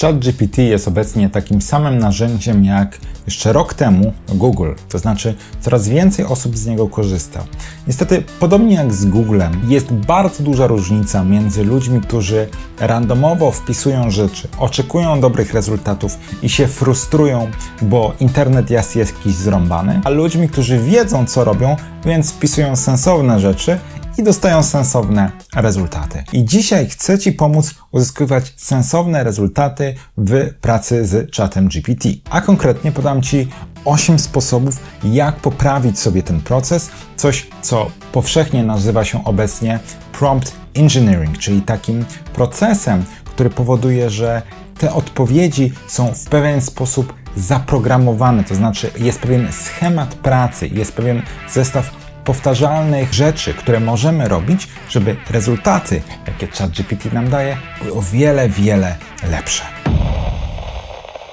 ChatGPT jest obecnie takim samym narzędziem jak jeszcze rok temu Google, to znaczy coraz więcej osób z niego korzysta. Niestety, podobnie jak z Googlem, jest bardzo duża różnica między ludźmi, którzy randomowo wpisują rzeczy, oczekują dobrych rezultatów i się frustrują, bo internet jest jakiś zrąbany, a ludźmi, którzy wiedzą co robią, więc wpisują sensowne rzeczy i dostają sensowne rezultaty. I dzisiaj chcę Ci pomóc uzyskiwać sensowne rezultaty w pracy z czatem GPT. A konkretnie podam Ci 8 sposobów, jak poprawić sobie ten proces, coś co powszechnie nazywa się obecnie prompt engineering, czyli takim procesem, który powoduje, że te odpowiedzi są w pewien sposób zaprogramowane, to znaczy jest pewien schemat pracy, jest pewien zestaw powtarzalnych rzeczy, które możemy robić, żeby rezultaty, jakie ChatGPT nam daje, były o wiele, wiele lepsze.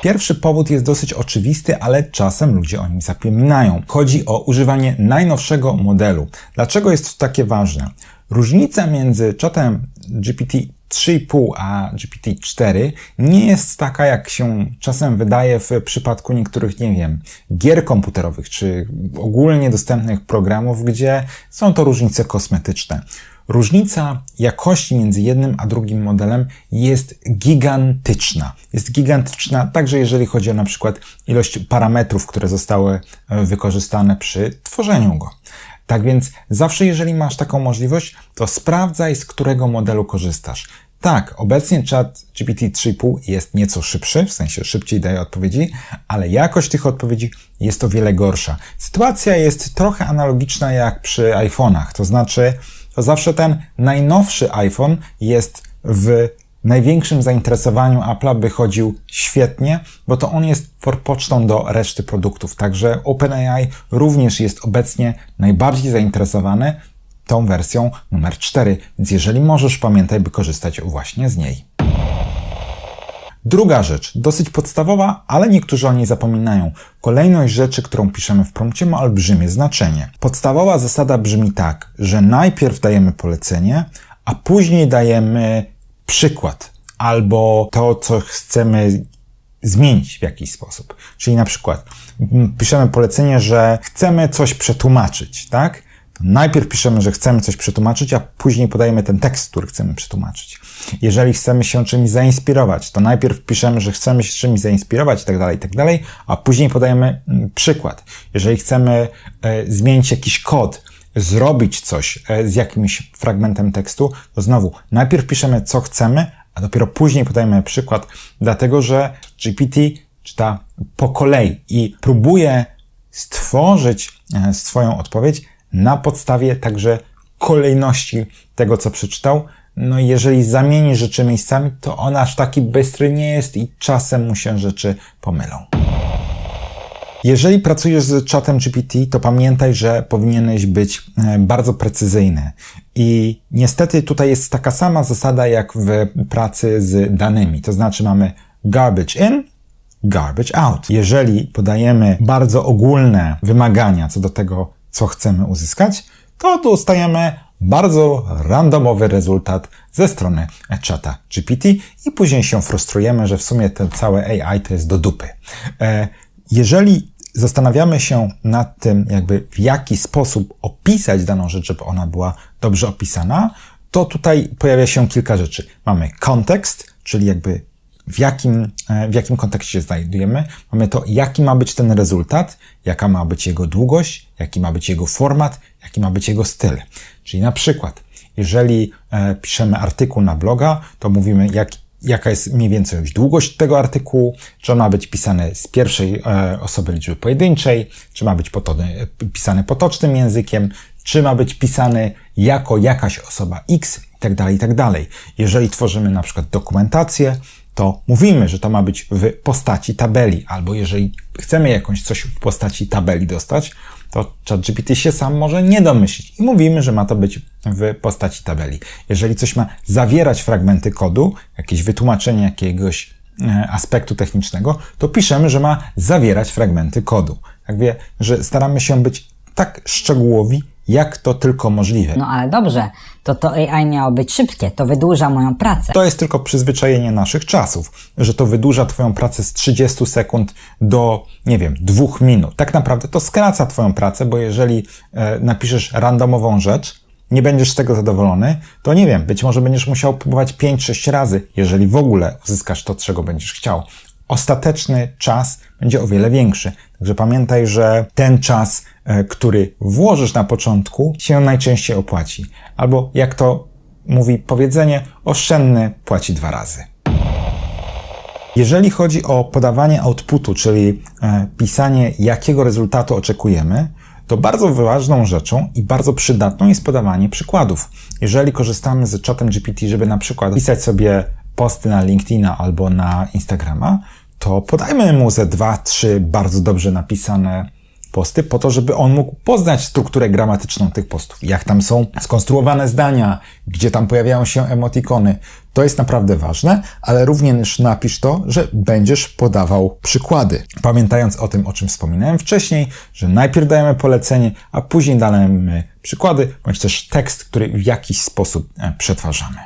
Pierwszy powód jest dosyć oczywisty, ale czasem ludzie o nim zapominają. Chodzi o używanie najnowszego modelu. Dlaczego jest to takie ważne? Różnica między czatem GPT 3,5 a GPT-4 nie jest taka, jak się czasem wydaje w przypadku niektórych, nie wiem, gier komputerowych czy ogólnie dostępnych programów, gdzie są to różnice kosmetyczne. Różnica jakości między jednym a drugim modelem jest gigantyczna. Jest gigantyczna także jeżeli chodzi o na przykład ilość parametrów, które zostały wykorzystane przy tworzeniu go. Tak więc zawsze jeżeli masz taką możliwość, to sprawdzaj z którego modelu korzystasz. Tak, obecnie chat GPT 3,5 jest nieco szybszy, w sensie szybciej daje odpowiedzi, ale jakość tych odpowiedzi jest o wiele gorsza. Sytuacja jest trochę analogiczna jak przy iPhone'ach, to znaczy, to zawsze ten najnowszy iPhone jest w największym zainteresowaniu Apple'a wychodził świetnie, bo to on jest forpocztą do reszty produktów. Także OpenAI również jest obecnie najbardziej zainteresowany tą wersją numer 4, więc jeżeli możesz, pamiętaj, by korzystać właśnie z niej. Druga rzecz, dosyć podstawowa, ale niektórzy o niej zapominają. Kolejność rzeczy, którą piszemy w prompcie ma olbrzymie znaczenie. Podstawowa zasada brzmi tak, że najpierw dajemy polecenie, a później dajemy przykład albo to, co chcemy zmienić w jakiś sposób. Czyli na przykład piszemy polecenie, że chcemy coś przetłumaczyć, tak? Najpierw piszemy, że chcemy coś przetłumaczyć, a później podajemy ten tekst, który chcemy przetłumaczyć. Jeżeli chcemy się czymś zainspirować, to najpierw piszemy, że chcemy się czymś zainspirować i tak dalej, tak dalej, a później podajemy przykład. Jeżeli chcemy e, zmienić jakiś kod, zrobić coś e, z jakimś fragmentem tekstu, to znowu najpierw piszemy, co chcemy, a dopiero później podajemy przykład, dlatego że GPT czyta po kolei i próbuje stworzyć e, swoją odpowiedź na podstawie także kolejności tego, co przeczytał. No i jeżeli zamieni rzeczy miejscami, to on aż taki bystry nie jest i czasem mu się rzeczy pomylą. Jeżeli pracujesz z czatem GPT, to pamiętaj, że powinieneś być e, bardzo precyzyjny. I niestety tutaj jest taka sama zasada jak w pracy z danymi. To znaczy mamy garbage in, garbage out. Jeżeli podajemy bardzo ogólne wymagania co do tego, co chcemy uzyskać, to dostajemy bardzo randomowy rezultat ze strony czata GPT i później się frustrujemy, że w sumie ten całe AI to jest do dupy. E, jeżeli zastanawiamy się nad tym, jakby w jaki sposób opisać daną rzecz, żeby ona była dobrze opisana, to tutaj pojawia się kilka rzeczy. Mamy kontekst, czyli jakby w jakim, e, w jakim kontekście znajdujemy. Mamy to, jaki ma być ten rezultat, jaka ma być jego długość, jaki ma być jego format, jaki ma być jego styl. Czyli na przykład, jeżeli e, piszemy artykuł na bloga, to mówimy, jak, jaka jest mniej więcej długość tego artykułu, czy on ma być pisany z pierwszej e, osoby liczby pojedynczej, czy ma być potony, pisany potocznym językiem, czy ma być pisany jako jakaś osoba X i tak dalej, i tak. Jeżeli tworzymy na przykład dokumentację, to mówimy, że to ma być w postaci tabeli, albo jeżeli chcemy jakąś coś w postaci tabeli dostać, to ChatGPT się sam może nie domyślić i mówimy, że ma to być w postaci tabeli. Jeżeli coś ma zawierać fragmenty kodu, jakieś wytłumaczenie jakiegoś e, aspektu technicznego, to piszemy, że ma zawierać fragmenty kodu. Tak wie, że staramy się być tak szczegółowi, jak to tylko możliwe. No ale dobrze, to to AI miało być szybkie, to wydłuża moją pracę. To jest tylko przyzwyczajenie naszych czasów, że to wydłuża Twoją pracę z 30 sekund do, nie wiem, dwóch minut. Tak naprawdę to skraca Twoją pracę, bo jeżeli e, napiszesz randomową rzecz, nie będziesz z tego zadowolony, to nie wiem, być może będziesz musiał próbować 5-6 razy, jeżeli w ogóle uzyskasz to, czego będziesz chciał. Ostateczny czas będzie o wiele większy. Także pamiętaj, że ten czas, który włożysz na początku, się najczęściej opłaci. Albo jak to mówi powiedzenie, oszczędny płaci dwa razy. Jeżeli chodzi o podawanie outputu, czyli e, pisanie, jakiego rezultatu oczekujemy, to bardzo ważną rzeczą i bardzo przydatną jest podawanie przykładów. Jeżeli korzystamy z czatem GPT, żeby na przykład pisać sobie posty na LinkedIna albo na Instagrama, to podajmy mu ze dwa, trzy bardzo dobrze napisane posty po to, żeby on mógł poznać strukturę gramatyczną tych postów. Jak tam są skonstruowane zdania, gdzie tam pojawiają się emotikony. To jest naprawdę ważne, ale również napisz to, że będziesz podawał przykłady. Pamiętając o tym, o czym wspominałem wcześniej, że najpierw dajemy polecenie, a później dajemy przykłady, bądź też tekst, który w jakiś sposób e, przetwarzamy.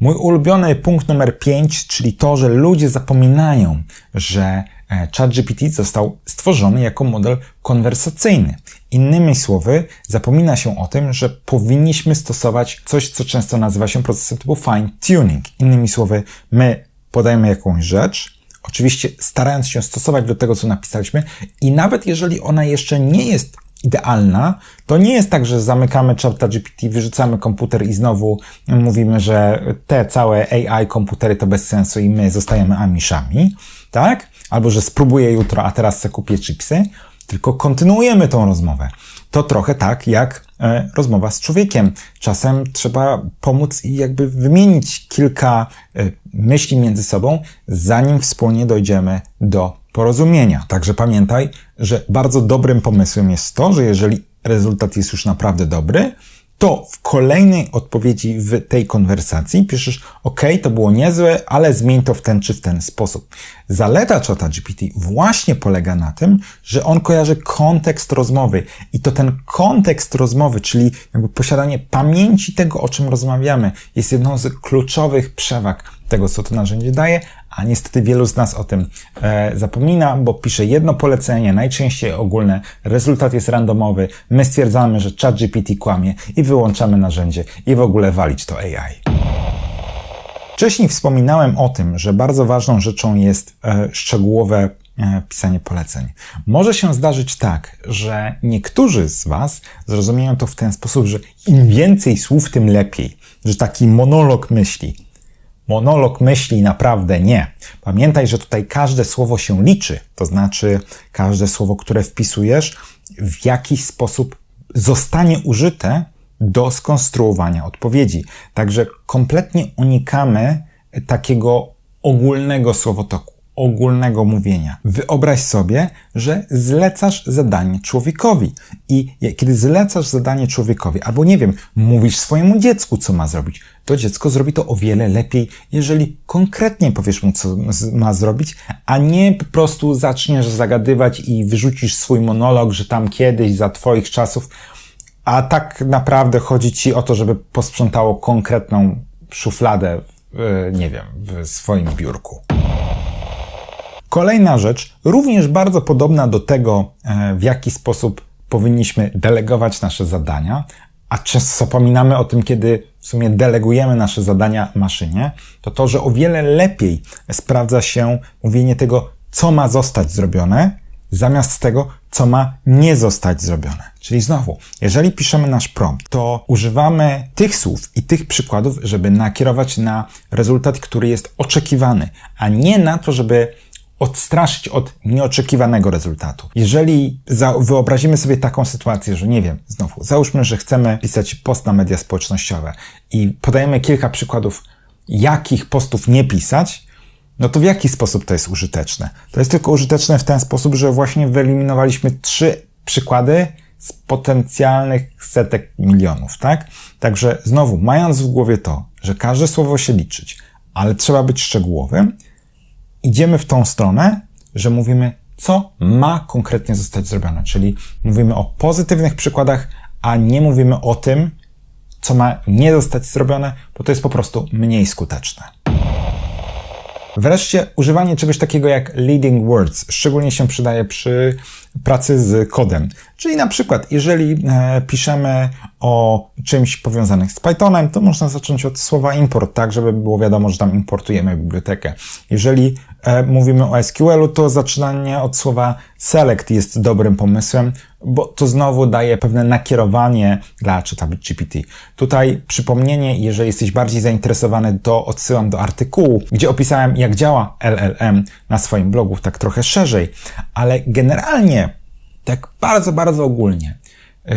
Mój ulubiony punkt numer 5, czyli to, że ludzie zapominają, że ChatGPT został stworzony jako model konwersacyjny. Innymi słowy, zapomina się o tym, że powinniśmy stosować coś, co często nazywa się procesem typu fine tuning. Innymi słowy, my podajemy jakąś rzecz, oczywiście starając się stosować do tego, co napisaliśmy, i nawet jeżeli ona jeszcze nie jest idealna, to nie jest tak, że zamykamy czata GPT, wyrzucamy komputer i znowu mówimy, że te całe AI komputery to bez sensu i my zostajemy amiszami, tak? Albo, że spróbuję jutro, a teraz se kupię chipsy, tylko kontynuujemy tą rozmowę. To trochę tak jak e, rozmowa z człowiekiem. Czasem trzeba pomóc i jakby wymienić kilka e, myśli między sobą, zanim wspólnie dojdziemy do porozumienia. Także pamiętaj, że bardzo dobrym pomysłem jest to, że jeżeli rezultat jest już naprawdę dobry, to w kolejnej odpowiedzi w tej konwersacji piszesz, OK, to było niezłe, ale zmień to w ten czy w ten sposób. Zaleta czata GPT właśnie polega na tym, że on kojarzy kontekst rozmowy i to ten kontekst rozmowy, czyli jakby posiadanie pamięci tego, o czym rozmawiamy, jest jedną z kluczowych przewag tego, co to narzędzie daje, a niestety wielu z nas o tym e, zapomina, bo pisze jedno polecenie, najczęściej ogólne, rezultat jest randomowy, my stwierdzamy, że ChatGPT kłamie i wyłączamy narzędzie i w ogóle walić to AI. Wcześniej wspominałem o tym, że bardzo ważną rzeczą jest e, szczegółowe e, pisanie poleceń. Może się zdarzyć tak, że niektórzy z Was zrozumieją to w ten sposób, że im więcej słów, tym lepiej, że taki monolog myśli, Monolog myśli naprawdę nie. Pamiętaj, że tutaj każde słowo się liczy, to znaczy każde słowo, które wpisujesz, w jakiś sposób zostanie użyte do skonstruowania odpowiedzi. Także kompletnie unikamy takiego ogólnego słowotoku ogólnego mówienia. Wyobraź sobie, że zlecasz zadanie człowiekowi i kiedy zlecasz zadanie człowiekowi, albo nie wiem, mówisz swojemu dziecku, co ma zrobić, to dziecko zrobi to o wiele lepiej, jeżeli konkretnie powiesz mu, co ma zrobić, a nie po prostu zaczniesz zagadywać i wyrzucisz swój monolog, że tam kiedyś, za twoich czasów, a tak naprawdę chodzi ci o to, żeby posprzątało konkretną szufladę, w, nie wiem, w swoim biurku. Kolejna rzecz, również bardzo podobna do tego, e, w jaki sposób powinniśmy delegować nasze zadania, a często zapominamy o tym, kiedy w sumie delegujemy nasze zadania maszynie, to to, że o wiele lepiej sprawdza się mówienie tego, co ma zostać zrobione, zamiast tego, co ma nie zostać zrobione. Czyli znowu, jeżeli piszemy nasz prompt, to używamy tych słów i tych przykładów, żeby nakierować na rezultat, który jest oczekiwany, a nie na to, żeby odstraszyć od nieoczekiwanego rezultatu. Jeżeli wyobrazimy sobie taką sytuację, że nie wiem, znowu, załóżmy, że chcemy pisać post na media społecznościowe i podajemy kilka przykładów, jakich postów nie pisać, no to w jaki sposób to jest użyteczne? To jest tylko użyteczne w ten sposób, że właśnie wyeliminowaliśmy trzy przykłady z potencjalnych setek milionów, tak? Także znowu, mając w głowie to, że każde słowo się liczyć, ale trzeba być szczegółowym, idziemy w tą stronę, że mówimy co ma konkretnie zostać zrobione. Czyli mówimy o pozytywnych przykładach, a nie mówimy o tym, co ma nie zostać zrobione, bo to jest po prostu mniej skuteczne. Wreszcie używanie czegoś takiego jak leading words szczególnie się przydaje przy pracy z kodem. Czyli na przykład, jeżeli e, piszemy o czymś powiązanym z Pythonem, to można zacząć od słowa import, tak, żeby było wiadomo, że tam importujemy bibliotekę. Jeżeli mówimy o SQL-u, to zaczynanie od słowa select jest dobrym pomysłem, bo to znowu daje pewne nakierowanie dla czytawcy GPT. Tutaj przypomnienie, jeżeli jesteś bardziej zainteresowany, to odsyłam do artykułu, gdzie opisałem, jak działa LLM na swoim blogu, tak trochę szerzej, ale generalnie, tak bardzo, bardzo ogólnie,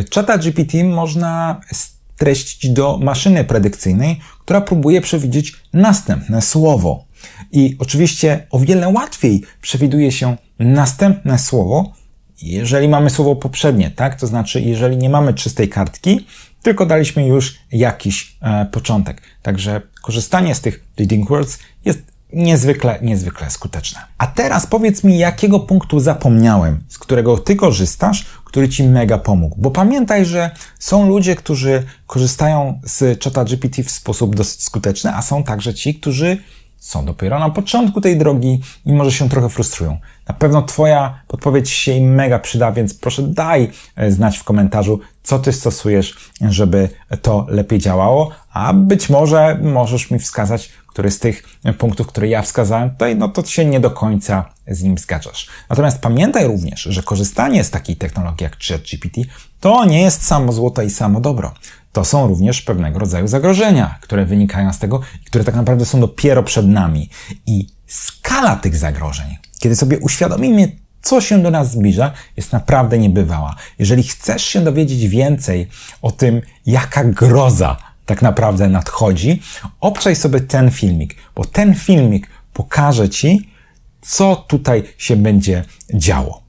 czata GPT można streścić do maszyny predykcyjnej, która próbuje przewidzieć następne słowo. I oczywiście o wiele łatwiej przewiduje się następne słowo, jeżeli mamy słowo poprzednie, tak? To znaczy, jeżeli nie mamy czystej kartki, tylko daliśmy już jakiś e, początek. Także korzystanie z tych leading words jest niezwykle, niezwykle skuteczne. A teraz powiedz mi, jakiego punktu zapomniałem, z którego ty korzystasz, który ci mega pomógł. Bo pamiętaj, że są ludzie, którzy korzystają z czata GPT w sposób dosyć skuteczny, a są także ci, którzy są dopiero na początku tej drogi i może się trochę frustrują. Na pewno Twoja podpowiedź się im mega przyda, więc proszę daj e, znać w komentarzu, co Ty stosujesz, żeby to lepiej działało, a być może możesz mi wskazać, który z tych punktów, które ja wskazałem tutaj, no to się nie do końca z nim zgadzasz. Natomiast pamiętaj również, że korzystanie z takiej technologii jak ChatGPT to nie jest samo złoto i samo dobro to są również pewnego rodzaju zagrożenia, które wynikają z tego i które tak naprawdę są dopiero przed nami. I skala tych zagrożeń, kiedy sobie uświadomimy, co się do nas zbliża, jest naprawdę niebywała. Jeżeli chcesz się dowiedzieć więcej o tym, jaka groza tak naprawdę nadchodzi, obczaj sobie ten filmik, bo ten filmik pokaże Ci, co tutaj się będzie działo.